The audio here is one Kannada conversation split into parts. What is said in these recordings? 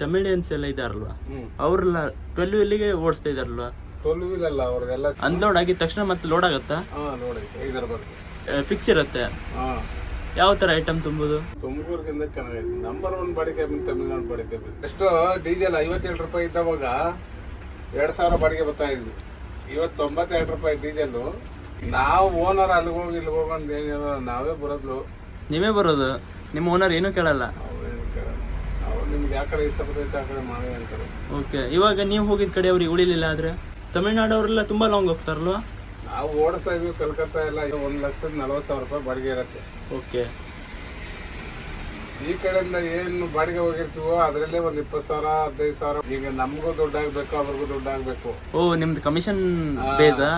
ತಮಿಳಿಯನ್ಸ್ ಎಲ್ಲ ಇದಾರಲ್ವಾ? ಅವ್ರೆಲ್ಲ ಟ್ವೆಲ್ ವೀಲಿಗೆ ಓಡಿಸ್ತಾ ಇದಾರಲ್ವಾ? ಟ್ವೆಲ್ ವೀಲ್ ಅಲ್ಲ ಅವ್ರದೆಲ್ಲ ಅನ್ಲೋಡ್ ಆಗಿದ ತಕ್ಷಣ ಮತ್ತೆ ಲೋಡ್ ಆಗುತ್ತಾ? ಫಿಕ್ಸ್ ಇರುತ್ತೆ. ಹಾ. ಯಾವ ತರ ಐಟಮ್ ತುಂಬುದು? ತುಮಕೂರ್ಗಿಂತ ಚೆನ್ನಾಗೈತೆ. Number one body cabin Tamil Nadu body cabin ಎಷ್ಟು ಡೀಸೆಲ್ ಐವತ್ತೇಳು ರೂಪಾಯಿ ಇದ್ದವಾಗ ಎರಡು ಸಾವಿರ ಬಾಡಿಗೆ ಬರ್ತಾ ಇದ್ವಿ. ಇವತ್ತು ತೊಂಬತ್ತೆರಡು ರೂಪಾಯಿ ಡೀಸೆಲ್ಲು ನಾವು ಓನರ್ ಅಲ್ಲಿಗೆ ಹೋಗಿ ಇಲ್ಲಿ ಹೋಗಂದು ಏನಿಲ್ಲ ನಾವೇ ಬರೋದು ನೀವೇ ಬರೋದು? ನಿಮ್ಮ ಓನರ್ ಏನೂ ಕೇಳಲ್ಲ. ನಿಮ್ಗೆ ಯಾವ ಕಡೆ ಇಷ್ಟಪಟ್ಟೈತೆ ಆ ಕಡೆ ಮಾಡಿ ಅಂತಾರೆ. ಓಕೆ ಇವಾಗ ನೀವು ಹೋಗಿದ ಕಡೆ ಅವ್ರಿಗೆ ಉಳಿಲಿಲ್ಲ ಆದ್ರೆ? ತಮಿಳ್ನಾಡು ಅವರೆಲ್ಲ ತುಂಬಾ ಲಾಂಗ್ ಹೋಗ್ತಾರಲ್ವಾ? ನಾವು ಓಡಿಸ್ತಾ ಇದ್ವಿ ಕಲ್ಕತ್ತಾ ಎಲ್ಲ ಒಂದು ಲಕ್ಷದ ನಲ್ವತ್ತು ಸಾವಿರ ರೂಪಾಯಿ ಬಾಡಿಗೆ ಇರುತ್ತೆ. ಓಕೆ. ಈ ಕಡೆಯಿಂದ ಏನು ಬಾಡಿಗೆ ಹೋಗಿರ್ತೀವೋ ಅದರಲ್ಲೇ ಒಂದು ಇಪ್ಪತ್ತು ಸಾವಿರ ಹದಿನೈದು ಸಾವಿರ. ಈಗ ನಮಗೂ ದುಡ್ಡು ಆಗ್ಬೇಕು ಅವ್ರಿಗೂ ದುಡ್ಡು ಆಗ್ಬೇಕು. ಓ ನಿಮ್ದು ಕಮಿಷನ್ ಬೇಸಾ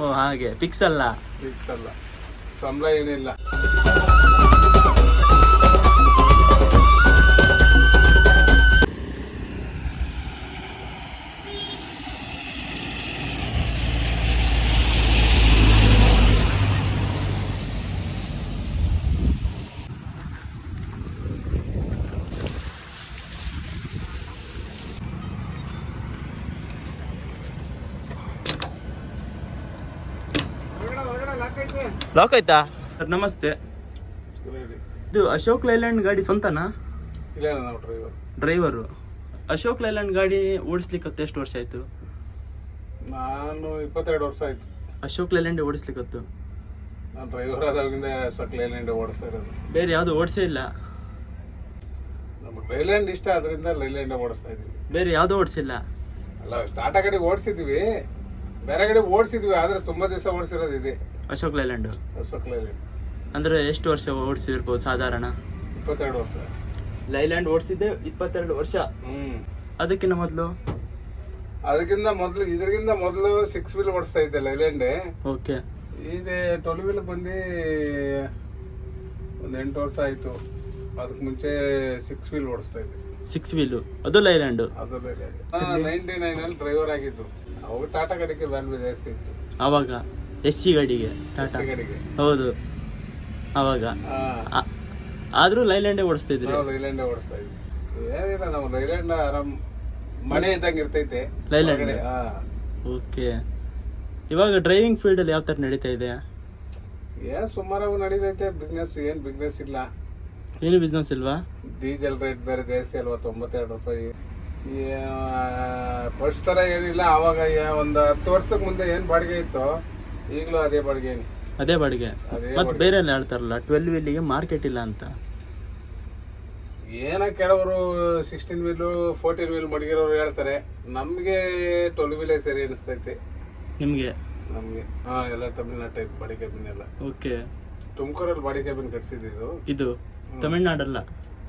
ಓ ಹಾಗೆ. ಫಿಕ್ಸ್ ಅಲ್ಲ? ಫಿಕ್ಸ್ ಅಲ್ಲ. ಸಂಬಳ ಏನಿಲ್ಲ. ಲಾಕ್ ಆಯ್ತಾ? ಸರ್ ನಮಸ್ತೆ. ಇದು ಅಶೋಕ್ ಲೈಲ್ಯಾಂಡ್ ಗಾಡಿ ಸ್ವಂತನಾ? ಇಲ್ಲ ನಾವು ಡ್ರೈವರ್ ಡ್ರೈವರು ಅಶೋಕ್ ಲೈಲ್ಯಾಂಡ್ ಗಾಡಿ ಓಡಿಸ್ಲಿಕ್ಕೆ ಎಷ್ಟು ವರ್ಷ ಆಯ್ತು? ನಾನು ಇಪ್ಪತ್ತೆರಡು ವರ್ಷ ಆಯ್ತು. ಅಶೋಕ್ ಲೈಲ್ಯಾಂಡ್ ಓಡಿಸ್ಲಿಕ್ಕತ್ತು ನಾನು ಡ್ರೈವರ್ ಆದಾಗಿಂದ ಸಕ್ಲೇಲ್ಯಾಂಡ್ ಓಡಿಸ್ತಾ ಇರೋದು. ಬೇರೆ ಯಾವುದು ಓಡಿಸೇ ಇಲ್ಲ? ನಮ್ಗೆ ಲೈಲ್ಯಾಂಡ್ ಇಷ್ಟ ಅದರಿಂದ ಲೈಲ್ಯಾಂಡ್ ಓಡಿಸ್ತಾ ಇದ್ದೀವಿ. ಬೇರೆ ಯಾವುದು ಓಡಿಸಿಲ್ಲ? ಅಲ್ಲ ಟಾಟಾ ಗಾಡಿ ಓಡಿಸಿದ್ವಿ ಬೇರೆ ಕಡೆ ಓಡಿಸಿದ್ವಿ ಆದ್ರೆ ತುಂಬಾ ದಿವಸ ಓಡಿಸಿರೋದು ಇದೆ. ಅಶೋಕ್ ಲೈಲ್ಯಾಂಡ್. ಅಶೋಕ್ ಲೈಲ್ಯಾಂಡ್. ಅಂದ್ರೆ ಎಷ್ಟು ವರ್ಷ ಓಡಿಸಿರ್ಬೋದು ಸಾಧಾರಣ? ಇಪ್ಪತ್ತೆರಡು ವರ್ಷ. ಲೈಲ್ಯಾಂಡ್ ಓಡಿಸಿದ್ದೆ ಇಪ್ಪತ್ತೆರಡು ವರ್ಷ. ಹ್ಮ್. ಅದಕ್ಕಿಂತ ಮೊದಲು? ಅದಕ್ಕಿಂತ ಮೊದಲು ಇದಕ್ಕಿಂತ ಮೊದಲು ಸಿಕ್ಸ್ ವೀಲ್ ಓಡಿಸ್ತಾ ಇದ್ದೆ ಲೈಲ್ಯಾಂಡ್. ಓಕೆ. ಇದೆ ಟ್ವೆಲ್ ವೀಲ್ ಬಂದು ಒಂದು ಎಂಟು ವರ್ಷ ಆಯ್ತು. ಅದಕ್ಕೆ ಮುಂಚೆ ಸಿಕ್ಸ್ ವೀಲ್ ಓಡಿಸ್ತಾ ಇದ್ದೆ. ಸಿಕ್ಸ್ ವೀಲು ಅದು ಲೈಲ್ಯಾಂಡ್. ಅದು ನೈಂಟಿ ನೈನ್ ಅಲ್ಲಿ ಡ್ರೈವರ್ ಆಗಿದ್ದು. ಅವಾಗ ಟಾಟಾ ಗಾಡಿಗೆ ವ್ಯಾಲ್ಯೂ ಜಾಸ್ತಿ ಇತ್ತು. ಅವಾಗ ಎಸ್ ಸಿ ಗಾಡಿಗೆ ಟಾಟಾ ಗಾಡಿಗೆ ಹೌದು. ಅವಾಗ. ಆದ್ರೂ ಲೈಲ್ಯಾಂಡೇ ಓಡಿಸ್ತಿದ್ರಿ? ನಾವು ಲೈಲ್ಯಾಂಡ್ ಓಡಿಸ್ತಾ ಇದ್ವಿ. ಏನಿಲ್ಲ ನಾವು ಲೈಲ್ಯಾಂಡ್ ಆರಾಮ್ ಮನೆ ಇದ್ದಂಗೆ ಇರ್ತೈತೆ. ಲೈಲ್ಯಾಂಡ್. ಓಕೆ. ಇವಾಗ ಡ್ರೈವಿಂಗ್ ಫೀಲ್ಡ್ ಅಲ್ಲಿ ಯಾವ ತರ ನಡೀತಾ ಇದೆ? ಏನ್ ಸುಮಾರು ನಡೀತೈತೆ ಬಿಸ್ನೆಸ್ ಏನು ಬಿಸ್ನೆಸ್ ಇಲ್ಲ. ಏನು ಬಿಸ್ನೆಸ್ ಇಲ್ವಾ? ಡೀಸೆಲ್ ರೇಟ್ ಬೇರೆ ಜಾಸ್ತಿ ಅಲ್ವಾ ತೊಂಬತ್ತೆರಡು ರೂಪಾಯಿ. ಫಸ್ಟ್ ತರ ಏನಿಲ್ಲ ಅವಾಗ ಒಂದ್ ಹತ್ತು ವರ್ಷಕ್ಕೆ ಮುಂದೆ ಏನ್ ಬಾಡಿಗೆ ಇತ್ತು ಈಗಲೂ ಅದೇ ಬಾಡಿಗೆ ಅದೇ ಬಾಡಿಗೆ. ಮತ್ತೆ ಬೇರೆ ಎಲ್ಲ ಹೇಳ್ತಾರಲ್ಲ ಟ್ವೆಲ್ ವೀಲಿಗೆ ಮಾರ್ಕೆಟ್ ಇಲ್ಲ ಅಂತ. ಏನ ಕೆಲವರು ಸಿಕ್ಸ್ಟೀನ್ ವೀಲು ಫೋರ್ಟೀನ್ ವೀಲ್ ಮಡಗಿರೋರು ಹೇಳ್ತಾರೆ. ನಮ್ಗೆ ಟ್ವೆಲ್ ವೀಲೇ ಸರಿ ಅನಿಸ್ತೈತೆ. ನಿಮಗೆ? ನಮ್ಗೆ. ಹಾ ಎಲ್ಲ ತಮಿಳ್ನಾಡು ಟೈಪ್ ಬಾಡಿ ಕ್ಯಾಬಿನ್ ಎಲ್ಲ ಓಕೆ. ತುಮಕೂರಲ್ಲಿ ಬಾಡಿ ಕ್ಯಾಬಿನ್ ಕಟ್ಸಿದ್ದು ಇದು. ತಮಿಳ್ನಾಡಲ್ಲ?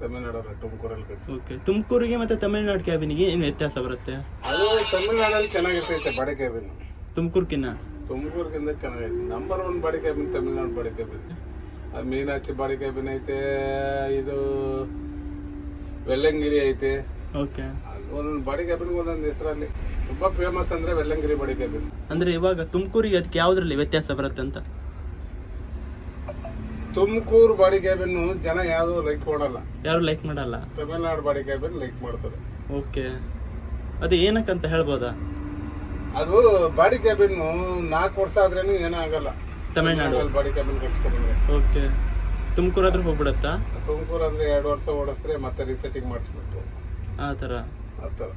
ತಮಿಳ್ನಾಡಲ್ಲ ತುಮಕೂರಲ್ಲಿ ಕಟ್ಸಿ ಓಕೆ ತುಮಕೂರಿಗೆ ಮತ್ತೆ ತಮಿಳ್ನಾಡು ಕ್ಯಾಬಿನಿಗೆ ಏನು ವ್ಯತ್ಯಾಸ ಬರುತ್ತೆ? ಅದು ತಮಿಳ್ನಾಡಲ್ಲಿ ಚೆನ್ನಾಗಿರ್ತೈತೆ ಬಾಡಿ ಕ್ಯಾಬಿನ್ ತುಮಕೂರ್ಕಿನ್ನ? ತುಮಕೂರ್ಕಿಂತ ಚೆನ್ನಾಗೈತೆ. Number one body cabin Tamil Nadu body cabin ಅದು ಮೀನಾಕ್ಷಿ ಬಾಡಿ ಕ್ಯಾಬಿನ್ ಐತೆ ಇದು ವೆಲ್ಲಂಗಿರಿ ಐತೆ. ಓಕೆ ಒಂದೊಂದು ಬಾಡಿ ಕ್ಯಾಬಿನ್ ಒಂದೊಂದು ಹೆಸರಲ್ಲಿ. ತುಂಬಾ ಫೇಮಸ್ ಅಂದ್ರೆ ವೆಲ್ಲಂಗಿರಿ ಬಾಡಿ ಕ್ಯಾಬಿನ್ ಅಂದ್ರೆ ಇವಾಗ ತುಮಕೂರಿಗೆ ಅದಕ್ಕೆ ಯಾವ್ದ್ರಲ್ಲಿ ವ್ಯತ್ಯಾಸ ಬರುತ್ತೆ ಅಂತ? ತುಮಕೂರು ಬಾಡಿ ಕ್ಯಾಬಿನ್ ಜನ ಯಾರು ಲೈಕ್ ಮಾಡಲ್ಲ. ಯಾರು ಲೈಕ್ ಮಾಡಲ್ಲ? ತಮಿಳ್ನಾಡು ಬಾಡಿ ಕ್ಯಾಬಿನ್ ಲೈಕ್ ಮಾಡ್ತಾರೆ. ಓಕೆ. ಅದು ಏನಕ್ಕಂತ ಹೇಳ್ಬೋದಾ? ಅದು ಬಾಡಿ ಕ್ಯಾಬಿನ್ ನಾಲ್ಕು ವರ್ಷ ಆದ್ರೇನು ಏನೂ ಆಗಲ್ಲ. ತಮಿಳ್ನಾಡು. ಬಾಡಿ ಕ್ಯಾಬಿನ್ ಕಟ್ಸ್ಕೊಂಡ್ರೆ. ಓಕೆ. ತುಮಕೂರು ಆದ್ರೂ ಹೋಗ್ಬಿಡತ್ತಾ? ತುಮಕೂರು ಅಂದ್ರೆ ಎರಡು ವರ್ಷ ಓಡಿಸಿದ್ರೆ ಮತ್ತೆ ರೀಸೆಟ್ಟಿಂಗ್ ಮಾಡಿಸ್ಬಿಟ್ಟು. ಆ ಥರ. ಆ ಥರ.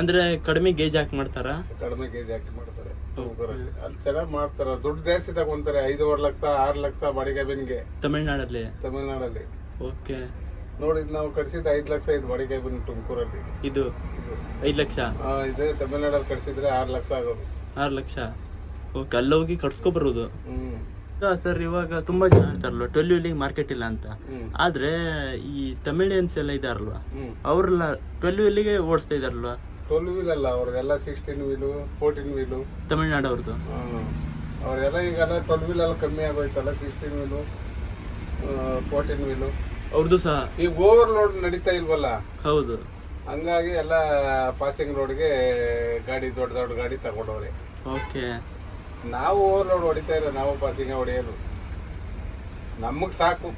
ಅಂದ್ರೆ ಕಡಿಮೆ ಗೇಜ್ ಹಾಕಿ ಮಾಡ್ತಾರಾ? ಕಡಿಮೆ ಗೇಜ್ ಹಾಕಿ ಮಾಡ್ತಾರೆ. ಅಲ್ಲಿ ಚೆನ್ನಾಗಿ ಮಾಡ್ತಾರೆ. ದುಡ್ಡು ಜಾಸ್ತಿ ತಗೊಂತಾರೆ. ಐದೂವರೆ ಲಕ್ಷ ಆರು ಲಕ್ಷ ಬಾಡಿಗೆ ಬಿನ್ಗೆ. ತಮಿಳ್ನಾಡಲ್ಲಿ? ತಮಿಳ್ನಾಡಲ್ಲಿ. ಓಕೆ. ನೋಡಿದ್ ನಾವು ಕಟ್ಸಿದ್ ಐದು ಲಕ್ಷ ಇದು ಬಾಡಿಗೆ ಬಿನ್ ತುಮಕೂರಲ್ಲಿ. ಇದು? ಐದು ಲಕ್ಷ? ಇದು ಇದೇ ತಮಿಳ್ನಾಡಲ್ಲಿ ಕಟ್ಸಿದ್ರೆ ಆರು ಲಕ್ಷ ಆಗೋದು. ಆರು ಲಕ್ಷ? ಓಕೆ ಅಲ್ಲಿ ಹೋಗಿ ಕಟ್ಸ್ಕೊ ಬರೋದು ಹ್ಮ್ ಸರ್ ಇವಾಗ ತುಂಬಾ ಜನ ಇರ್ತಾರಲ್ವ ಟ್ವೆಲ್ ಮಾರ್ಕೆಟ್ ಇಲ್ಲ ಅಂತ. ಹ್ಮ್. ಆದ್ರೆ ಈ ತಮಿಳಿಯನ್ಸ್ ಎಲ್ಲ ಇದಾರಲ್ವಾ? ಹ್ಮ್. ಅವ್ರೆಲ್ಲ ಟ್ವೆಲ್ ವೀಲಿಗೆ ಓಡಿಸ್ತಾ ಇದಾರಲ್ವಾ? ಟ್ವೆಲ್ ವೀಲ್ ಅಲ್ಲ ಅವ್ರದೆಲ್ಲ sixteen wheel fourteen wheel Tamil Nadu ಅವ್ರದ್ದು ಅವರೆಲ್ಲ ಈಗೆಲ್ಲ ಟ್ವೆಲ್ ವೀಲ್ ಎಲ್ಲ ಕಮ್ಮಿ ಆಗೋಯ್ತಲ್ಲ ಸಿಕ್ಸ್ಟೀನ್ ವೀಲು ಫೋರ್ಟೀನ್ ವೀಲು ಅವ್ರದ್ದು ಸಹ. ಈಗ ಓವರ್ ಲೋಡ್ ನಡೀತಾ ಇಲ್ವಲ್ಲ? ಹೌದು. ಹಂಗಾಗಿ ಎಲ್ಲ ಪಾಸಿಂಗ್ ರೋಡ್ಗೆ ಗಾಡಿ ದೊಡ್ಡ ದೊಡ್ಡ ಗಾಡಿ ತಗೊಂಡವ್ರೆ. ಓಕೆ. ನಾವು ಓವರ್ ಲೋಡ್ ಹೊಡಿತಾ ಇಲ್ಲ ನಾವು ಪಾಸಿಂಗ್ ಹೊಡೆಯೋದು. ನಮಗೆ ಸಾಕು.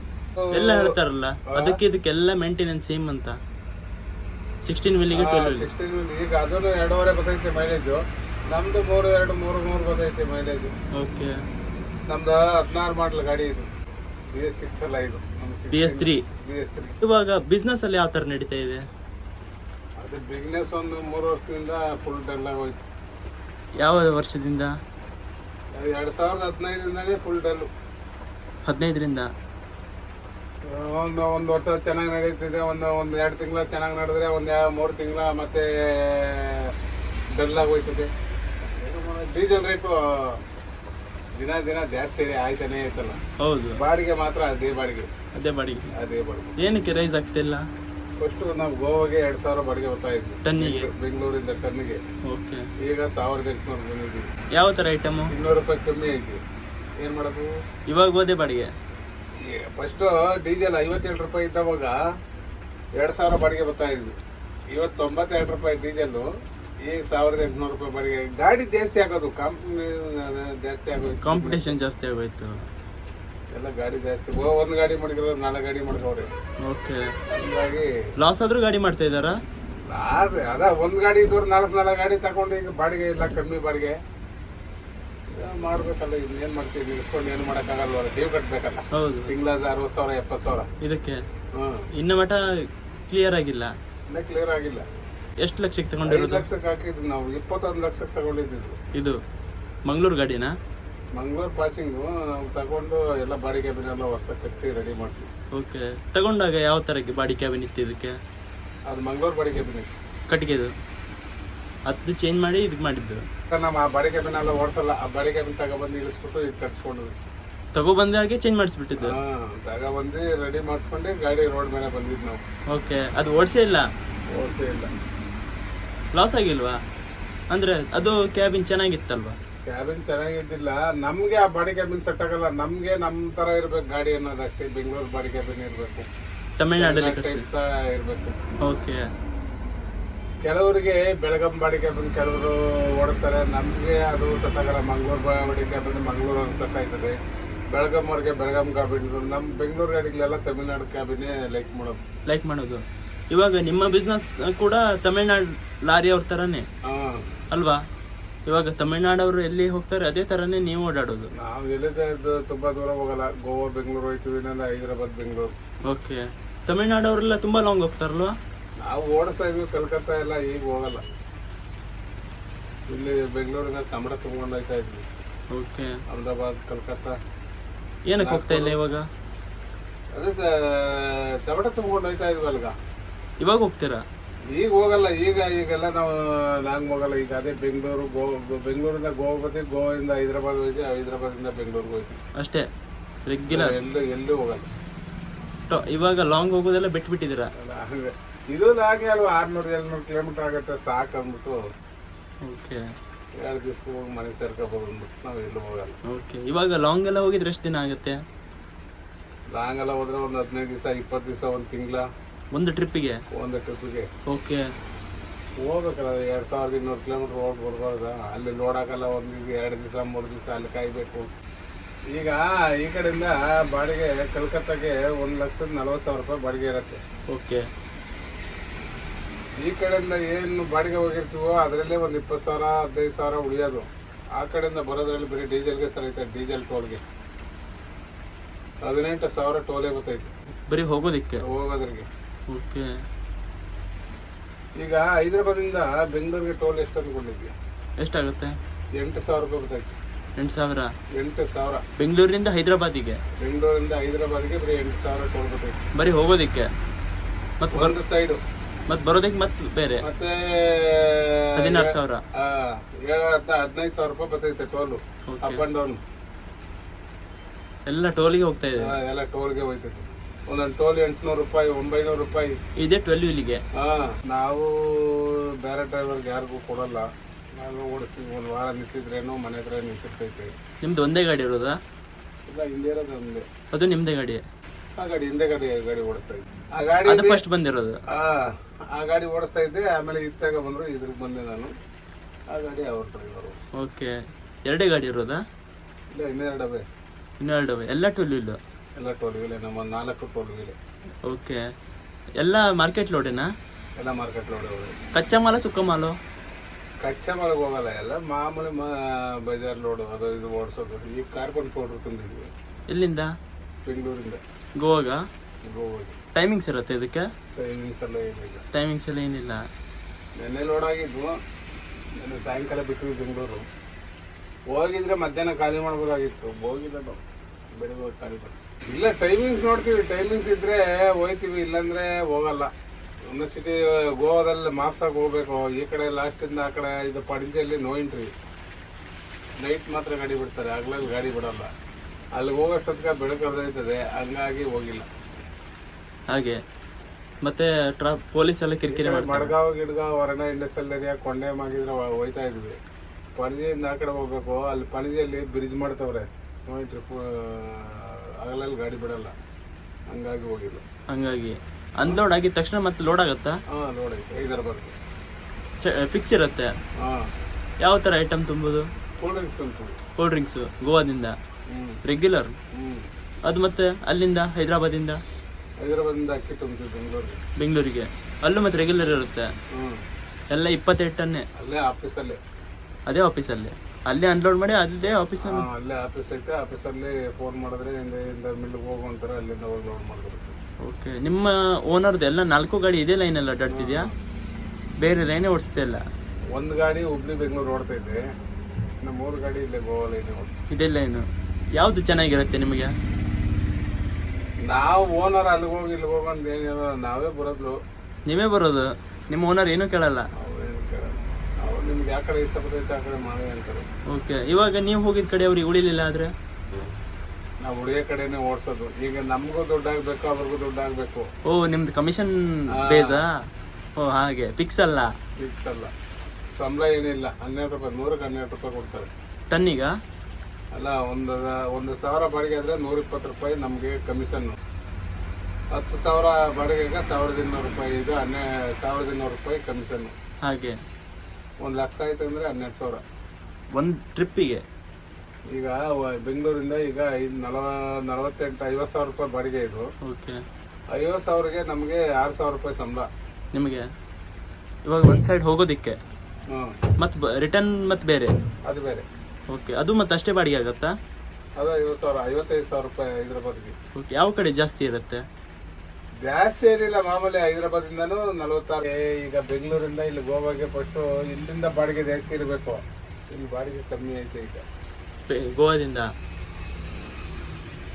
ಎಲ್ಲ ಹೇಳ್ತಾರಲ್ಲ ಅದಕ್ಕೆ ಇದಕ್ಕೆಲ್ಲ ಮೇಂಟೆನೆನ್ಸ್ ಸೇಮ್ ಅಂತ. ಸಿಕ್ಸ್ಟೀನ್ ವೀಲಿಗೆ ಟ್ವೆಲ್ ವೀಲ್ ಸಿಕ್ಸ್ಟೀನ್ ಈಗ ಅದನ್ನು ಎರಡೂವರೆ ಬರ್ತೈತೆ ಮೈಲೇಜು ನಮ್ದು ಮೂರು ಎರಡು ಮೂರು ಮೂರು ಬರ್ತೈತೆ ಮೈಲೇಜು ಓಕೆ. ನಮ್ದು ಹದಿನಾರು ಮಾಡಲ್ ಗಾಡಿ ಇದು. ಬಿ ಎಸ್ ಸಿಕ್ಸ್ ಅಲ್ಲ ಇದು. B S three B S three ಇವಾಗ ಬಿಸ್ನೆಸ್ ಅಲ್ಲಿ ಯಾವ ಥರ ನಡೀತಾ ಇದೆ? ಅದು ಬಿಸ್ನೆಸ್ ಒಂದು ಮೂರು ವರ್ಷದಿಂದ ಫುಲ್ ಡಲ್ ಆಗೋಯ್ತು ಯಾವ ವರ್ಷದಿಂದ? ಎರಡು ಸಾವಿರದ ಹದಿನೈದರಿಂದನೇ ಫುಲ್ ಡಲ್ಲು ಹದಿನೈದರಿಂದ. ಒಂದು ಒಂದು ವರ್ಷ ಚೆನ್ನಾಗಿ ನಡೀತಿದೆ ಒಂದು ಒಂದು ಎರಡು ತಿಂಗಳ ಚೆನ್ನಾಗಿ ನಡೆದ್ರೆ ಒಂದು ಮೂರು ತಿಂಗಳ ಮತ್ತೆ ಡಲ್ಲಾಗಿ ಆಗೋಯ್ತದೆ ಡೀಸೆಲ್ ರೇಟು ದಿನ ದಿನ ಜಾಸ್ತಿ ಇದೆ ಆಯ್ತಾನೆ ಆಯ್ತಲ್ಲ ಹೌದು. ಬಾಡಿಗೆ ಮಾತ್ರ ಅದೇ ಬಾಡಿಗೆ. ಅದೇ ಬಾಡಿಗೆ. ಅದೇ ಬಾಡಿಗೆ. ಏನಕ್ಕೆ ರೈಸ್ ಆಗ್ತಿಲ್ಲ? ಫಸ್ಟ್ ನಾವು ಗೋವಾಗೆ ಎರಡು ಸಾವಿರ ಬಾಡಿಗೆ ಬರ್ತಾ ಇದ್ವಿ. ಟನ್ನಿಗೆ? ಬೆಂಗಳೂರಿಂದ ಟನ್ನಿಗೆ. ಓಕೆ. ಈಗ ಸಾವಿರದ ಎಂಟುನೂರು ಬಂದಿದ್ವಿ ಯಾವ ತರ ಐಟಮು? ಇನ್ನೂರು ರೂಪಾಯಿ ಕಮ್ಮಿ ಐತಿ. ಏನು ಮಾಡೋದು? ಇವಾಗ ಹೋದೆ ಬಾಡಿಗೆ. ಫಸ್ಟ್ ಡೀಸೆಲ್ ಐವತ್ತೇಳು ರೂಪಾಯಿ ಇದ್ದವಾಗ ಎರಡು ಸಾವಿರ ಬಾಡಿಗೆ ಬರ್ತಾ ಇದ್ವಿ. ಇವತ್ತು ತೊಂಬತ್ತೆರಡು ರೂಪಾಯಿ ಡೀಸೆಲ್ಲು ಈಗ ಸಾವಿರದ ಎಂಟುನೂರು ರೂಪಾಯಿ ಬಾಡಿಗೆ. ಗಾಡಿ ಜಾಸ್ತಿ ಆಗೋದು ಕಂಪ್ನಿ ಜಾಸ್ತಿ ಆಗೋದು ಕಾಂಪಿಟೇಷನ್ ಜಾಸ್ತಿ ಆಗೋಯ್ತು. ಎಲ್ಲ ಗಾಡಿ ಜಾಸ್ತಿ. ಓ ಒಂದು ಗಾಡಿ ಮಾಡಿದ್ರೆ ನಾಲ್ಕು ಗಾಡಿ ಮಾಡ್ಕೊಳ್ರಿ ಓಕೆ ಹಂಗಾಗಿ ಲಾಸ್ ಆದರೂ ಗಾಡಿ ಮಾಡ್ತಾ ಇದ್ದಾರಾ? ಲಾಸ್ ಅದ ಒಂದು ಗಾಡಿ ಇದ್ದವ್ರು ನಾಲ್ಕು ನಾಲ್ಕು ಗಾಡಿ ತಗೊಂಡು ಈಗ ಬಾಡಿಗೆ ಇಲ್ಲ ಕಮ್ಮಿ ಬಾಡಿಗೆ. ಮಾಡ್ಬೇಕಲ್ಲ ಏನ್ ಮಾಡ್ತೀವಿ? ಇಸ್ಕೊಂಡು ಏನು ಮಾಡೋಕ್ಕಾಗಲ್ವಲ್ಲ? ದೇವ್ ಕಟ್ಟಬೇಕಲ್ಲ ಹೌದು. ತಿಂಗಳದ ಅರವತ್ತು ಸಾವಿರ ಎಪ್ಪತ್ತು ಸಾವಿರ. ಇದಕ್ಕೆ? ಹ್ಮ್. ಇನ್ನು ಮಠ ಕ್ಲಿಯರ್ ಆಗಿಲ್ಲ. ಇನ್ನ ಕ್ಲಿಯರ್ ಆಗಿಲ್ಲ. ಎಷ್ಟು ಲಕ್ಷಕ್ಕೆ ತಗೊಂಡಿರೋ ತಗೊಂಡಿರೋದು ಲಕ್ಷಕ್ಕೆ ಹಾಕಿದ್ವಿ ನಾವು. ಇಪ್ಪತ್ತೊಂದು ಲಕ್ಷಕ್ಕೆ ತಗೊಂಡಿದ್ದು ಇದು ಮಂಗಳೂರು ಗಾಡಿನ? ಮಂಗ್ಳೂರ್ ಪಾಸಿಂಗು. ನಾವು ತಗೊಂಡು ಎಲ್ಲ ಬಾಡಿಗೆ ಎಲ್ಲ ಹೊಸ ಕಟ್ಟಿ ರೆಡಿ ಮಾಡಿಸಿ ಓಕೆ. ತಗೊಂಡಾಗ ಯಾವ ತರ ಬಾಡಿ ಕ್ಯಾಬಿನ್ ಇತ್ತು ಇದಕ್ಕೆ? ಅದು ಮಂಗಳೂರು ಬಾಡಿಗೆ ಬಿನಿ ಕಟ್ಟಿಗೆದು. ಅದು ಚೇಂಜ್ ಮಾಡಿ ಇದಕ್ಕೆ ಮಾಡಿದ್ದು. ನಮ್ಮ ಆ ಬಾಡಿಗೆ ಎಲ್ಲ ಓಡಿಸಲ್ಲ ಆ ಬಾಡಿ ಕ್ಯಾಬಿನ್ ತಗೊಬಂದು ಇಳಿಸ್ಬಿಟ್ಟು ಇದು ಕಟ್ಸ್ಕೊಂಡ್ವಿ. ತಗೊಬಂದಾಗೆ ಚೇಂಜ್ ಮಾಡಿಸ್ಬಿಟ್ಟಿದ್ದು? ಹಾಂ ತಗೊಬಂದು ರೆಡಿ ಮಾಡಿಸ್ಕೊಂಡು ಗಾಡಿ ರೋಡ್ ಮೇಲೆ ಬಂದಿದ್ದು ನಾವು. ಓಕೆ ಅದು ಓಡಿಸೇ ಇಲ್ಲ? ಓಡಿಸೇ ಇಲ್ಲ. ಲಾಸ್ ಆಗಿಲ್ವಾ? ಅಂದ್ರೆ ಅದು ಕ್ಯಾಬಿನ್ ಚೆನ್ನಾಗಿತ್ತಲ್ವಾ? ಕ್ಯಾಬಿನ್ ಚೆನ್ನಾಗಿದ್ದಿಲ್ಲ. ನಮಗೆ ಆ ಬಾಡಿ ಕ್ಯಾಬಿನ್ ಸೆಟ್ ಆಗಲ್ಲ. ನಮಗೆ ನಮ್ಮ ಥರ ಇರಬೇಕು ಗಾಡಿ ಅನ್ನೋದು ಅಷ್ಟೇ ಬೆಂಗಳೂರು ಬಾಡಿ ಕ್ಯಾಬಿನ್ ಇರಬೇಕು. ತಮಿಳ್ನಾಡಲ್ಲಿ ಇರಬೇಕು. ಓಕೆ. ಕೆಲವರಿಗೆ ಬೆಳಗಾಂ ಬಾಡಿ ಕ್ಯಾಬಿನ್ ಕೆಲವರು ಓಡಿಸ್ತಾರೆ ನಮಗೆ ಅದು ಸತ್ತಾಗಲ್ಲ. ಮಂಗ್ಳೂರು ಮಂಗಳೂರು ಬಾಡಿ ಕ್ಯಾಬಿನ್ ಮಂಗಳೂರು ಅನ್ಸತ್ತಾ ಆಯ್ತದೆ. ಬೆಳಗಾಂ ಅವ್ರಿಗೆ ಬೆಳಗಾಂ ಕ್ಯಾಬಿನ್ ನಮ್ಮ ಬೆಂಗಳೂರು ಗಾಡಿಗಳೆಲ್ಲ ತಮಿಳ್ನಾಡು ಕ್ಯಾಬಿನೇ ಲೈಕ್ ಮಾಡೋದು. ಲೈಕ್ ಮಾಡೋದು. ಇವಾಗ ನಿಮ್ಮ ಬಿಸ್ನೆಸ್ ಕೂಡ ತಮಿಳ್ನಾಡು ಲಾರಿ ಅವ್ರ ತರನೇ? ಅಲ್ವಾ? ಇವಾಗ ಅವರು ಎಲ್ಲಿ ಹೋಗ್ತಾರೆ ಅದೇ ತರನೇ ನೀವು ಓಡಾಡೋದು. ನಾವು ಎಲ್ಲಿದೆ ತುಂಬಾ ದೂರ ಹೋಗಲ್ಲ. ಗೋವಾ ಬೆಂಗಳೂರು ಹೋಯ್ತೀವಿ. ಹೈದರಾಬಾದ್ ಬೆಂಗಳೂರು. ಓಕೆ ತಮಿಳ್ನಾಡವರೆಲ್ಲ ತುಂಬಾ ಲಾಂಗ್ ಹೋಗ್ತಾರಲ್ವಾ? ನಾವು ಓಡಿಸ್ತಾ ಇದ್ವಿ ಕಲ್ಕತ್ತಾ ಎಲ್ಲ ಈಗ ಹೋಗಲ್ಲ. ಇಲ್ಲಿ ಬೆಂಗಳೂರಿನ ಕಮಡ ತುಂಬ್ಕೊಂಡು ಹೋಗ್ತಾ ಇದ್ವಿ. ಓಕೆ. ಅಹಮದಾಬಾದ್ ಕಲ್ಕತ್ತಾ. ಏನಕ್ಕೆ ಹೋಗ್ತಾ ಇಲ್ಲ ಇವಾಗ? ಅದಕ್ಕೆ ತಮಟ ತುಂಬ್ಕೊಂಡು ಹೋಗ್ತಾ ಇದ್ವಿ ಅಲ್ಗ. ಇವಾಗ ಹೋಗ್ತೀರಾ? ಈಗ ಹೋಗಲ್ಲ ಈಗ ಈಗೆಲ್ಲ ನಾವು ಲಾಂಗ್ ಹೋಗಲ್ಲ. ಈಗ ಅದೇ ಬೆಂಗಳೂರು ಗೋ ಬೆಂಗಳೂರಿಂದ ಗೋವಾ ಬರ್ತೀವಿ ಗೋವಾದಿಂದ ಹೈದ್ರಾಬಾದ್ ಹೋಗಿ ಹೈದರಾಬಾದಿಂದ ಬೆಂಗಳೂರಿಗೆ ಹೋಯ್ತು ಅಷ್ಟೇ ರೆಗ್ಯುಲರ್ ಎಲ್ಲೂ ಎಲ್ಲೂ ಹೋಗಲ್ಲ. ಇವಾಗ ಲಾಂಗ್ ಹೋಗೋದೆಲ್ಲ ಬಿಟ್ಬಿಟ್ಟಿದ್ದೀರಾ? ಹಾಗೆ ಅಲ್ವಾ ಆರ್ನೂರು ಏಳ್ನೂರು ಕಿಲೋಮೀಟರ್ ಆಗುತ್ತೆ ಸಾಕು ಅಂದ್ಬಿಟ್ಟು. ಓಕೆ. ಎರಡು ದಿವ್ಸಕ್ಕೆ ಹೋಗಿ ಮನೆ ಸೇರ್ಕೋಬೋದು ಅಂದ್ಬಿಟ್ಟು ನಾವು ಎಲ್ಲೂ ಹೋಗಲ್ಲ. ಓಕೆ. ಇವಾಗ ಲಾಂಗ್ ಎಲ್ಲ ಹೋಗಿದ್ರೆ ಎಷ್ಟು ದಿನ ಆಗುತ್ತೆ? ಲಾಂಗ್ ಎಲ್ಲ ಹೋದ್ರೆ ಒಂದು ಹದಿನೈದು ದಿವಸ ಇಪ್ಪತ್ತು ದಿವಸ ಒಂದು ತಿಂಗಳ. ಒಂದು ಟ್ರಿಪ್ಪಿಗೆ ಒಂದು ಟ್ರಿಪ್ಪಿಗೆ ಓಕೆ. ಹೋಗ್ಬೇಕಲ್ಲ ಎರಡು ಸಾವಿರದ ಇನ್ನೂರು ಕಿಲೋಮೀಟ್ರ್ ಹೋಗಿ ಬರ್ಬಾರ್ದ ಅಲ್ಲಿ ನೋಡೋಕ್ಕಲ್ಲ ಒಂದು ದಿವಸ ಎರಡು ದಿವಸ ಮೂರು ದಿವಸ ಅಲ್ಲಿ ಕಾಯ್ಬೇಕು. ಈಗ ಈ ಕಡೆಯಿಂದ ಬಾಡಿಗೆ ಕಲ್ಕತ್ತಾಗೆ ಒಂದು ಲಕ್ಷದ ನಲ್ವತ್ತು ಸಾವಿರ ರೂಪಾಯಿ ಬಾಡಿಗೆ ಇರುತ್ತೆ. ಓಕೆ. ಈ ಕಡೆಯಿಂದ ಏನು ಬಾಡಿಗೆ ಹೋಗಿರ್ತೀವೋ ಅದರಲ್ಲೇ ಒಂದು ಇಪ್ಪತ್ತು ಸಾವಿರ ಹದಿನೈದು ಸಾವಿರ ಉಳಿಯೋದು. ಆ ಕಡೆಯಿಂದ ಬರೋದ್ರಲ್ಲಿ ಬರೀ ಡೀಸೆಲ್ಗೆ ಸರಿತೈತೆ ಡೀಸೆಲ್ ಟೋಲ್ಗೆ. ಹದಿನೆಂಟು ಸಾವಿರ ಟೋಲೇ ಬರ್ತೈತೆ ಬರೀ ಹೋಗೋದಿಕ್ಕೆ? ಹೋಗೋದ್ರಿಗೆ. ಓಕೆ. ಈಗ ಹೈದರಾಬಾದಿಂದ ಬೆಂಗಳೂರಿಗೆ ಟೋಲ್ ಎಷ್ಟು ಅಂದ್ಕೊಂಡಿದ್ವಿ? ಎಷ್ಟಾಗುತ್ತೆ? ಎಂಟು ಸಾವಿರ ರೂಪಾಯಿ ಬರ್ತೈತೆ. ಎಂಟು ಸಾವಿರ? ಎಂಟು ಸಾವಿರ. ಬೆಂಗಳೂರಿಂದ ಹೈದರಾಬಾದಿಗೆ? ಬೆಂಗಳೂರಿಂದ ಹೈದರಾಬಾದಿಗೆ ಬರೀ ಎಂಟು ಸಾವಿರ ಟೋಲ್ ಬರ್ತೈತೆ. ಬರೀ ಹೋಗೋದಿಕ್ಕೆ? ಮತ್ತು ಒಂದು ಸೈಡು. ಮತ್ತು ಬರೋದಕ್ಕೆ ಮತ್ತೆ ಬೇರೆ. ಮತ್ತೆ ಹದಿನಾರು ಸಾವಿರ. ಏಳು ಹದಿನೈದು ಸಾವಿರ ರೂಪಾಯಿ ಬರ್ತೈತೆ ಟೋಲು. ಅಪ್ ಅಂಡ್ ಡೌನ್ ಎಲ್ಲ ಟೋಲಿಗೆ ಹೋಗ್ತಾ ಇದೆ. ಎಲ್ಲ ಟೋಲ್ಗೆ ಹೋಗ್ತೈತೆ. ಒಂದೊಂದು ಟೋಲ್ ಎಂಟುನೂರು ರೂಪಾಯಿ ಒಂಬೈನೂರು ರೂಪಾಯಿ. ಇದೇ ಟ್ವೆಲ್ ವೀಲಿಗೆ ಹಾ ನಾವು ಬೇರೆ ಡ್ರೈವರ್ಗೆ ಯಾರಿಗೂ ಕೊಡಲ್ಲ. ನಾವು ಓಡಿಸ್ತೀವಿ ಒಂದು ವಾರ ನಿಂತಿದ್ರೇನು ಮನೆ ಹತ್ರ ನಿಂತಿರ್ತೈತೆ. ನಿಮ್ದು ಒಂದೇ ಗಾಡಿ ಇರೋದಾ? ಇಲ್ಲ ಹಿಂದೆ ಇರೋದು ಒಂದೇ ಅದು ನಿಮ್ದೇ ಗಾಡಿ ಆ ಗಾಡಿ ಹಿಂದೆ ಗಾಡಿ ಗಾಡಿ ಓಡಿಸ್ತಾ ಇದ್ದೀವಿ ಆ ಗಾಡಿ ಅದು ಫಸ್ಟ್ ಬಂದಿರೋದು. ಆ ಆ ಗಾಡಿ ಓಡಿಸ್ತಾ ಇದ್ದೆ ಆಮೇಲೆ ಇತ್ತಾಗ ಬಂದ್ರು ಇದ್ರಿಗೆ ಬಂದೆ ನಾನು. ಆ ಗಾಡಿ ಅವ್ರ ಡ್ರೈವರು ಓಕೆ. ಎರಡೇ ಗಾಡಿ ಇರೋದಾ? ಇಲ್ಲ ಇನ್ನೆರಡವೆ ಇನ್ನೆರಡು ಎಲ್ಲ ಟೋಲ್ ವೀಲ್ ಎಲ್ಲ ಟೋಲ್ ವೀಲೆ ನಮ್ಮ ನಾಲ್ಕು ಟೋಲ್ ವೀಲೆ ಓಕೆ. ಎಲ್ಲ ಮಾರ್ಕೆಟ್ ಲೋಡೇನಾ ಎಲ್ಲ ಮಾರ್ಕೆಟ್ ಲೋಡ್ ಕಚ್ಚಾ ಮಾಲ ಸುಕ್ಕ ಮಾಲು? ಕಚ್ಚಾ ಮಾಲಿಗೆ ಹೋಗಲ್ಲ ಎಲ್ಲ ಮಾಮೂಲಿ ಮಾ ಬಜಾರ್ ಲೋಡು ಅದು ಇದು ಓಡಿಸೋದು. ಈಗ ಕಾರ್ಬನ್ ಪೌಡ್ರ್ ತಂದಿದ್ವಿ. ಎಲ್ಲಿಂದ? ಬೆಂಗಳೂರಿಂದ. ಗೋವಾಗ? ಗೋವಾಗಿ. ಟೈಮಿಂಗ್ಸ್ ಇರುತ್ತೆ ಇದಕ್ಕೆ? ಟೈಮಿಂಗ್ಸ್ ಎಲ್ಲ ಏನಿಲ್ಲ. ಟೈಮಿಂಗ್ಸ್ ಎಲ್ಲ ಏನಿಲ್ಲ. ನೆನ್ನೆ ಲೋಡ್ ಆಗಿದ್ವು ನೆನ್ನೆ ಸಾಯಂಕಾಲ ಬಿಟ್ವಿ ಬೆಂಗಳೂರು. ಹೋಗಿದ್ರೆ ಮಧ್ಯಾಹ್ನ ಖಾಲಿ ಮಾಡ್ಬೋದಾಗಿತ್ತು. ಹೋಗಿಲ್ಲ ಬೆಳಿಗ್ಗೆ ಹೋಗಿ ಖಾಲಿ ಮಾಡಿ ಇಲ್ಲ ಟೈಮಿಂಗ್ಸ್ ನೋಡ್ತೀವಿ. ಟೈಮಿಂಗ್ಸ್ ಇದ್ರೆ ಹೋಯ್ತೀವಿ ಇಲ್ಲಾಂದ್ರೆ ಹೋಗಲ್ಲ. ಯೂನಿವರ್ಸಿಟಿ ಗೋವಾದಲ್ಲಿ ಮಾಪ್ಸಾಗಿ ಹೋಗ್ಬೇಕು. ಈ ಕಡೆ ಲಾಸ್ಟಿಂದ ಆ ಕಡೆ ಇದು ಪಡಿಂಜಲ್ಲಿ ನೋ ಎಂಟ್ರಿ ನೈಟ್ ಮಾತ್ರ ಗಾಡಿ ಬಿಡ್ತಾರೆ. ಹಗಲಲ್ಲಿ ಗಾಡಿ ಬಿಡಲ್ಲ. ಅಲ್ಲಿಗೆ ಹೋಗೋಷ್ಟೊತ್ತಿಗೆ ಬೆಳಕು ಹೊರದೈತದೆ ಹಂಗಾಗಿ ಹೋಗಿಲ್ಲ. ಹಾಗೆ. ಮತ್ತೆ ಟ್ರಾ ಪೊಲೀಸ್ ಎಲ್ಲ ಕಿರಿಕಿರಿ ಮಾಡ್ತಾರೆ. ಮಡ್ಗಾವ್ ಗಿಡ್ಗಾವ್ ವರ್ಣ ಇಂಡಸ್ಟ್ರಿಯಲ್ ಏರಿಯಾ ಕೊಂಡೆ ಮಾಗಿದ್ರೆ ಹೋಯ್ತಾ ಇದ್ವಿ. ಪಣಜಿಯಿಂದ ಆ ಕಡೆ ಹೋಗ್ಬೇಕು. ಅಲ್ಲಿ ಪಣಜಿಯಲ್ಲಿ ಬ್ರಿಡ್ಜ್ ಮಾಡ್ತವ್ರೆ ನೋಡಿ ಟ್ರಿಪ್ ಹಗಲಲ್ಲಿ ಗಾಡಿ ಬಿಡಲ್ಲ. ಹಂಗಾಗಿ ಹೋಗಿಲ್ಲ ಹಂಗಾಗಿ. ಅನ್ಲೋಡ್ ಆಗಿದ ತಕ್ಷಣ ಮತ್ತೆ ಲೋಡ್ ಆಗುತ್ತಾ? ಹಾಂ ನೋಡಿ ಹೈದರಾಬಾದ್ ಫಿಕ್ಸ್ ಇರುತ್ತೆ. ಹಾಂ. ಯಾವ ಥರ ಐಟಮ್ ತುಂಬೋದು? ಕೂಲ್ ಡ್ರಿಂಕ್ಸ್ ಉಂಟು. ಕೂಲ್ ಡ್ರಿಂಕ್ಸು ಗೋವಾದಿಂದ? ಹ್ಞೂ ರೆಗ್ಯುಲರ್ ಹ್ಞೂ ಅದು ಮತ್ತೆ ಅಲ್ಲಿಂದ ಹೈದರಾಬಾದಿಂದ ಹೈದರಾಬಾದಿಂದ ಅಕ್ಕಿ ಬೆಂಗಳೂರಿಗೆ. ಬೆಂಗಳೂರಿಗೆ. ಅಲ್ಲೂ ಮತ್ತೆ ರೆಗ್ಯುಲರ್ ಇರುತ್ತೆ. ಹ್ಞೂ ಎಲ್ಲ ಇಪ್ಪತ್ತೆರಡು ಟನ್ನೇ ಅಲ್ಲೇ ಆಫೀಸಲ್ಲೇ. ಅದೇ ಆಫೀಸಲ್ಲಿ. ಅಲ್ಲೇ ಅನ್ಲೋಡ್ ಮಾಡಿ ಅಲ್ಲೇ ಆಫೀಸಲ್ಲಿ. ಹಾಂ ಅಲ್ಲೇ ಆಫೀಸ್ ಐತೆ. ಆಫೀಸಲ್ಲಿ ಫೋನ್ ಮಾಡಿದ್ರೆ ಇಂದ ಇಂದ ಮಿಲ್ಗೆ ಹೋಗು ಅಂತಾರೆ ಅಲ್ಲಿಂದ ಹೋಗಿ ಲೋಡ್ ಮಾಡ್ಬೇಕು ಓಕೆ. ನಿಮ್ಮ ಓನರ್ದು ಎಲ್ಲ ನಾಲ್ಕು ಗಾಡಿ ಇದೇ ಲೈನ್ ಎಲ್ಲ ಅಡ್ಡಾಡ್ತಿದ್ಯಾ ಬೇರೆ ಲೈನೇ ಓಡಿಸ್ತಾ ಇಲ್ಲ? ಒಂದು ಗಾಡಿ ಹುಬ್ಳಿ ಬೆಂಗಳೂರು ಓಡ್ತಾ ಇದೆ. ಇನ್ನು ಮೂರು ಗಾಡಿ ಇಲ್ಲೇ ಗೋವಾ ಲೈನ್ ಇದೇ ಲೈನು ಯಾವುದು ಚೆನ್ನಾಗಿರುತ್ತೆ ನಿಮಗೆ? ನಾವು ಓನರ್ ಅಲ್ಲಿಗೆ ಹೋಗಿ ಇಲ್ಲಿಗೆ ಹೋಗೋ ಅಂತ ಏನಿಲ್ಲ ನಾವೇ ಬರೋದು. ನೀವೇ ಬರೋದು? ನಿಮ್ಮ ಓನರ್ ಏನೂ ಕೇಳಲ್ಲ? ಅವ್ರೇನು ಕೇಳಲ್ಲ. ಅವ್ರು ನಿಮ್ಗೆ ಯಾವ ಕಡೆ ಇಷ್ಟಪಟ್ಟೈತೆ ಆ ಕಡೆ ಮಾಡಿ ಅಂತಾರೆ. ಓಕೆ ಇವಾಗ ನೀವು ಹೋಗಿದ ಕಡೆ ಅವ್ರಿಗೆ ಉಳಿಲಿಲ್ಲ ಆದರೆ? ನಾವು ಉಳಿಯ ಕಡೆನೇ ಓಡಿಸೋದು. ಈಗ ನಮಗೂ ದುಡ್ಡು ಆಗಬೇಕು ಅವ್ರಿಗೂ ದುಡ್ಡು ಆಗಬೇಕು. ಓ ನಿಮ್ದು ಕಮಿಷನ್ ಬೇಸಾ ಓ ಹಾಗೆ. ಫಿಕ್ಸ್ ಅಲ್ಲ? ಫಿಕ್ಸ್ ಅಲ್ಲ. ಸಂಬಳ ಏನಿಲ್ಲ. ಹನ್ನೆರಡು ರೂಪಾಯಿ ನೂರಕ್ಕೆ ಹನ್ನೆರಡು ರೂಪಾಯಿ ಕೊಡ್ತಾರೆ. ಟನ್ನಿಗ ಅಲ್ಲ ಒಂದು ಒಂದು ಸಾವಿರ ಬಾಡಿಗೆ ಆದರೆ ನೂರ ಇಪ್ಪತ್ತು ರೂಪಾಯಿ ನಮಗೆ ಕಮಿಷನ್ನು ಹತ್ತು ಸಾವಿರ ಬಾಡಿಗೆಗೆ ಸಾವಿರದ ಇನ್ನೂರು ರೂಪಾಯಿ ಇದು ಹನ್ನೆ ಸಾವಿರದ ಇನ್ನೂರು ರೂಪಾಯಿ ಕಮಿಷನ್ನು ಹಾಗೆ. ಒಂದು ಲಕ್ಷ ಆಯ್ತು ಅಂದರೆ ಹನ್ನೆರಡು ಸಾವಿರ. ಒಂದು ಟ್ರಿಪ್ಪಿಗೆ? ಈಗ ವ- ಬೆಂಗಳೂರಿಂದ ಈಗ ಐದು ನಲವ ನಲವತ್ತೆಂಟು ಐವತ್ತು ಸಾವಿರ ರೂಪಾಯಿ ಬಾಡಿಗೆ ಇದು. ಓಕೆ. ಐವತ್ತು ಸಾವಿರಗೆ ನಮಗೆ ಆರು ಸಾವಿರ ರೂಪಾಯಿ ಸಂಬಳ. ನಿಮಗೆ? ಇವಾಗ ಒಂದು ಸೈಡ್ ಹೋಗೋದಿಕ್ಕೆ? ಹ್ಞೂ ಮತ್ತು ರಿಟರ್ನ್ ಮತ್ತು ಬೇರೆ? ಅದು ಬೇರೆ. ಓಕೆ ಅದು ಮತ್ತೆ ಅಷ್ಟೇ ಬಾಡಿಗೆ ಆಗುತ್ತಾ? ಅದು ಐವತ್ತು ಸಾವಿರ ಐವತ್ತೈದು ಸಾವಿರ ರೂಪಾಯಿ ಹೈದ್ರಾಬಾದ್ಗೆ. ಓಕೆ ಯಾವ ಕಡೆ ಜಾಸ್ತಿ ಇರುತ್ತೆ? ಜಾಸ್ತಿ ಏನಿಲ್ಲ ಮಾಮೂಲಿ ಹೈದ್ರಾಬಾದಿಂದನೂ ನಲವತ್ತಾರು. ಈಗ ಬೆಂಗಳೂರಿಂದ ಇಲ್ಲಿ ಗೋವಾಗೆ ಫಸ್ಟು ಇಲ್ಲಿಂದ ಬಾಡಿಗೆ ಜಾಸ್ತಿ ಇರಬೇಕು. ಇಲ್ಲಿ ಬಾಡಿಗೆ ಕಮ್ಮಿ ಐತೆ ಈಗ. ಬೆ- ಗೋವಾದಿಂದ?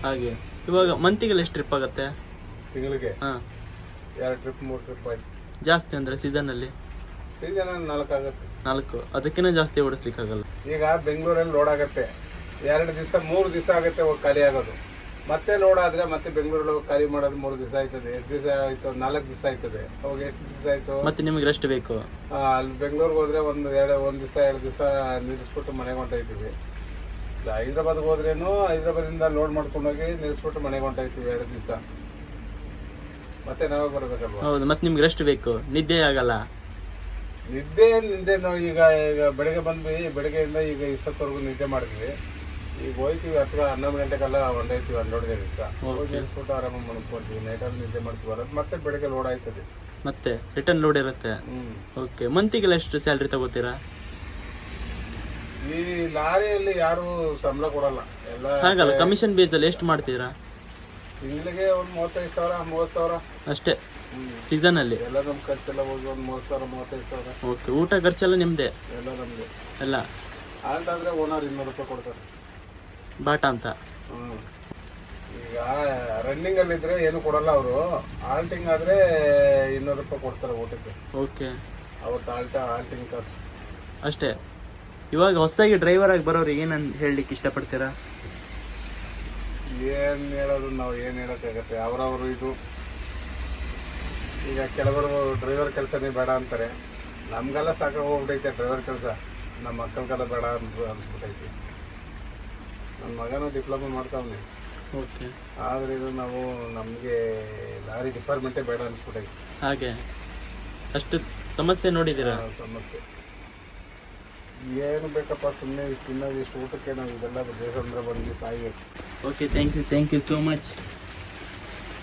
ಹಾಗೆ. ಇವಾಗ ಮಂತಿಗೆಲ್ಲ ಎಷ್ಟು ಟ್ರಿಪ್ ಆಗುತ್ತೆ? ತಿಂಗಳಿಗೆ? ಹಾಂ. ಎರಡು ಟ್ರಿಪ್ ಮೂರು ಟ್ರಿಪ್ ಆಯ್ತು. ಜಾಸ್ತಿ ಅಂದರೆ ಸೀಸನಲ್ಲಿ ಸೀಸನ್ ನಾಲ್ಕು ಆಗುತ್ತೆ. ನಾಲ್ಕು. ಅದಕ್ಕಿಂತ ಜಾಸ್ತಿ ಓಡಿಸ್ಲಿಕ್ಕಾಗಲ್ಲ. ಈಗ ಬೆಂಗಳೂರಲ್ಲಿ ಲೋಡ್ ಆಗುತ್ತೆ. ಎರಡು ದಿವಸ ಮೂರು ದಿವಸ ಆಗುತ್ತೆ ಹೋಗಿ ಖಾಲಿ ಆಗೋದು. ಮತ್ತೆ ಲೋಡ್ ಆದರೆ ಮತ್ತೆ ಬೆಂಗಳೂರಲ್ಲಿ ಹೋಗಿ ಖಾಲಿ ಮಾಡೋದು ಮೂರು ದಿವಸ ಆಯ್ತದೆ. ಎಷ್ಟು ದಿವಸ ಆಯ್ತು? ನಾಲ್ಕು ದಿವಸ ಆಯ್ತದೆ. ಅವಾಗ ಎಷ್ಟು ದಿವಸ ಆಯ್ತು? ಮತ್ತೆ ನಿಮಗೆ ರೆಸ್ಟ್ ಬೇಕು. ಆ, ಅಲ್ಲಿ ಬೆಂಗಳೂರಿಗೆ ಹೋದ್ರೆ ಒಂದು ಎರಡು ಒಂದು ದಿವಸ ಎರಡು ದಿವಸ ನಿಲ್ಲಿಸ್ಬಿಟ್ಟು ಮನೆಗೆ ಹೊಂಟೋಯ್ತೀವಿ ಇಲ್ಲ ಹೈದ್ರಾಬಾದ್ಗೆ ಹೋದ್ರೇನು ಹೈದ್ರಾಬಾದಿಂದ ಲೋಡ್ ಮಾಡ್ಕೊಂಡೋಗಿ ನಿಲ್ಲಿಸ್ಬಿಟ್ಟು ಮನೆಗೆ ಹೊಂಟೋಯ್ತೀವಿ ಎರಡು ದಿವಸ. ಮತ್ತೆ ನಾವೇ ಬರಬೇಕಲ್ವ? ಹೌದು ಮತ್ತೆ ನಿಮ್ಗೆ ರೆಸ್ಟ್ ಬೇಕು. ನಿದ್ದೆ ಆಗಲ್ಲ. ನಿದ್ದೆ ನಿದ್ದೆ ನಾವು ಈಗ ಈಗ ಬೆಳಗ್ಗೆ ಬಂದ್ವಿ ಬೆಳಗ್ಗೆಯಿಂದ ಈಗ ಇಷ್ಟೊತ್ತವರೆಗೂ ನಿದ್ದೆ ಮಾಡಿದ್ವಿ. ಈಗ ಹೋಯ್ತೀವಿ ಹತ್ರ ಹನ್ನೊಂದು ಗಂಟೆಗೆಲ್ಲ ಹೊಂಟೋಯ್ತೀವಿ ಹನ್ನೆರಡು ಗಂಟೆ ಹೋಗಿ ನಿಲ್ಲಿಸ್ಬಿಟ್ಟು ಆರಾಮಾಗಿ ಮಲ್ಕೊಳ್ತೀವಿ ನೈಟಲ್ಲಿ ನಿದ್ದೆ ಮಾಡ್ತೀವಿ ಬರೋದು ಮತ್ತೆ ಬೆಳಗ್ಗೆ ಲೋಡ್ ಆಯ್ತದೆ. ಮತ್ತೆ ರಿಟರ್ನ್ ಲೋಡ್ ಇರುತ್ತೆ. ಓಕೆ ಮಂತಿಗೆಲ್ಲ ಎಷ್ಟು ಸ್ಯಾಲ್ರಿ ತಗೋತೀರಾ? ಈ ಲಾರಿಯಲ್ಲಿ ಯಾರು ಸಂಬಳ ಕೊಡಲ್ಲ. ಎಲ್ಲ ಹಾಗಲ್ಲ ಕಮಿಷನ್ ಬೇಸಲ್ಲಿ ಎಷ್ಟು ಮಾಡ್ತೀರಾ? ತಿಂಗಳಿಗೆ ಒಂದು ಮೂವತ್ತೈದು ಸಾವಿರ ಮೂವತ್ತು ಸಾವಿರ. ಅಷ್ಟೇ. ಸೀಸನಲ್ಲಿ ಅಲ್ಲಿ? ನಮ್ಮ ಖರ್ಚೆಲ್ಲ ಹೋಗಿ ಒಂದು ಮೂವತ್ತು ಸಾವಿರ ಮೂವತ್ತೈದು ಸಾವಿರ. ಓಕೆ ಊಟ ಖರ್ಚೆಲ್ಲ ನಿಮ್ಮದೇ ಎಲ್ಲ ನಮಗೆ ಎಲ್ಲ ಆಲ್ಟಾದ್ರೆ ಓನರ್ ಇನ್ನೂರು ರೂಪಾಯಿ ಕೊಡ್ತಾರೆ. ಬಾಟ ಅಂತ? ಹ್ಞೂ ಈಗ ರನ್ನಿಂಗ್ ಅಲ್ಲಿ ಇದ್ರೆ ಏನು ಕೊಡಲ್ಲ ಅವರು. ಆಲ್ಟಿಂಗ್ ಆದ್ರೆ ಇನ್ನೂರು ರೂಪಾಯಿ ಕೊಡ್ತಾರೆ ಊಟಕ್ಕೆ. ಓಕೆ ಅವತ್ತು ಆಲ್ಟ ಆಲ್ಟಿಂಗ್ ಕಾಸು ಅಷ್ಟೇ. ಇವಾಗ ಹೊಸದಾಗಿ ಡ್ರೈವರ್ ಆಗಿ ಬರೋರಿಗೆ ಏನನ್ ಹೇಳಲಿಕ್ಕೆ ಇಷ್ಟಪಡ್ತೀರಾ? ಏನ್ ಹೇಳೋದು ನಾವು ಏನ್ ಹೇಳಕ್ಕಾಗತ್ತೆ? ಅವರವರು ಇದು. ಈಗ ಕೆಲವರು ಡ್ರೈವರ್ ಕೆಲಸನೇ ಬೇಡ ಅಂತಾರೆ. ನಮಗೆಲ್ಲ ಸಾಕಾಗಿ ಹೋಗ್ಬಿಟ್ಟೈತೆ ಡ್ರೈವರ್ ಕೆಲಸ. ನಮ್ಮ ಮಕ್ಕಳಿಗೆಲ್ಲ ಬೇಡ ಅಂತ ಅನ್ಸ್ಬಿಟ್ಟೈತಿ ನನ್ನ ಮಗನು ಡಿಪ್ಲೊಮಾ ಮಾಡ್ತಾವನೆ. ಓಕೆ. ಆದ್ರೆ ಇದು ನಾವು ನಮಗೆ ಲಾರಿ ಡಿಪಾರ್ಟ್ಮೆಂಟೇ ಬೇಡ ಅನ್ಸ್ಬಿಟ್ಟೈತಿ ಹಾಗೆ. ಅಷ್ಟು ಸಮಸ್ಯೆ ನೋಡಿದ್ದೀರಾ? ಸಮಸ್ಯೆ. ಏನು ಬೇಕಪ್ಪ ಸುಮ್ಮನೆ ತಿನ್ನೋದು ಇಷ್ಟು ಊಟಕ್ಕೆ ನಾವು ಇದೆಲ್ಲ ದೇಶ ಬಂದು ಸಾಯ್ಬೇಕು okay thank you thank you so much